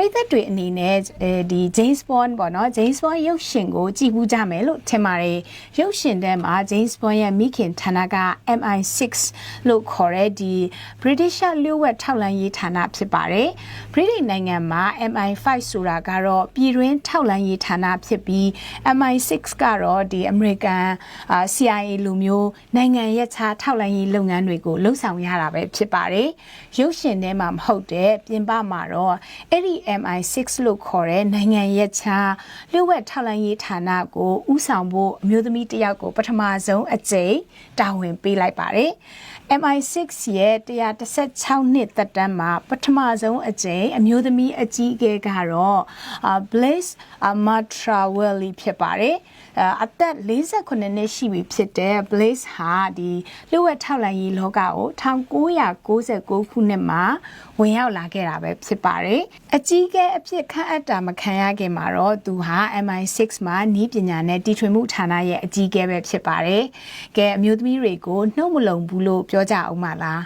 ရိသတ်တွေအနေနဲ့အဲဒီ James Bond ပေါ့နော် James Bond ရုပ်ရှင်ကိုကြည့်ဘူးကြမယ်လို့ထင်ပါတယ်ရုပ်ရှင်ထဲမှာ James Bond ရဲ့မိခင်ဌာနက MI6 လို့ခေါ်တဲ့ဒီ British လျှို့ဝှက်ထောက်လှမ်းရေးဌာနဖြစ်ပါတယ်ဗြိတိန်နိုင်ငံမှာ MI5 ဆိုတာကတော့ပြည်တွင်းထောက်လှမ်းရေးဌာနဖြစ်ပြီး MI6 ကတော့ဒီ American အာ CIA လိုမျိုးနိုင်ငံရဲ့ခြားထောက်လှမ်းရေးလုပ်ငန်းတွေကိုလှုပ်ဆောင်ရတာပဲဖြစ်ပါတယ်ရုပ်ရှင်ထဲမှာမဟုတ်တဲ့ပြင်ပမှာတော့အဲ့ဒီ MI6 လို့ခေါ်တဲ့နိုင်ငံရဲ့ခြားလျှို့ဝှက်ထောက်လှမ်းရေးဌာနကိုဥဆောင်ဖို့အမျိုးသမီးတစ်ယောက်ကိုပထမဆုံးအကြိမ်တာဝန်ပေးလိုက်ပါတယ် MI6 ရဲ့116နှစ်သက်တမ်းမှာပထမဆုံးအကြိမ်အမျိုးသမီးအကြီးအကဲကတော့အာ Blaise Matrawalli ဖြစ်ပါတယ်အာအသက်48နှစ်ရှိပြီဖြစ်တဲ့ Blaise ဟာဒီလျှို့ဝှက်ထောက်လှမ်းရေးလောကကို1996ခုနှစ်မှာဝင်ရောက်လာခဲ့တာပဲဖြစ်ပါတယ်အကြီးအကဲအဖြစ်ခန့်အပ်တာမခံရခင်မှာတော့သူဟာ MI6 မှာနီးပညာနဲ့တီထွင်မှုဌာနရဲ့အကြီးအကဲပဲဖြစ်ပါတယ်ကဲအမျိုးသမီးတွေကိုနှုတ်မလုံဘူးလို့ပြောကြအောင်ပါလား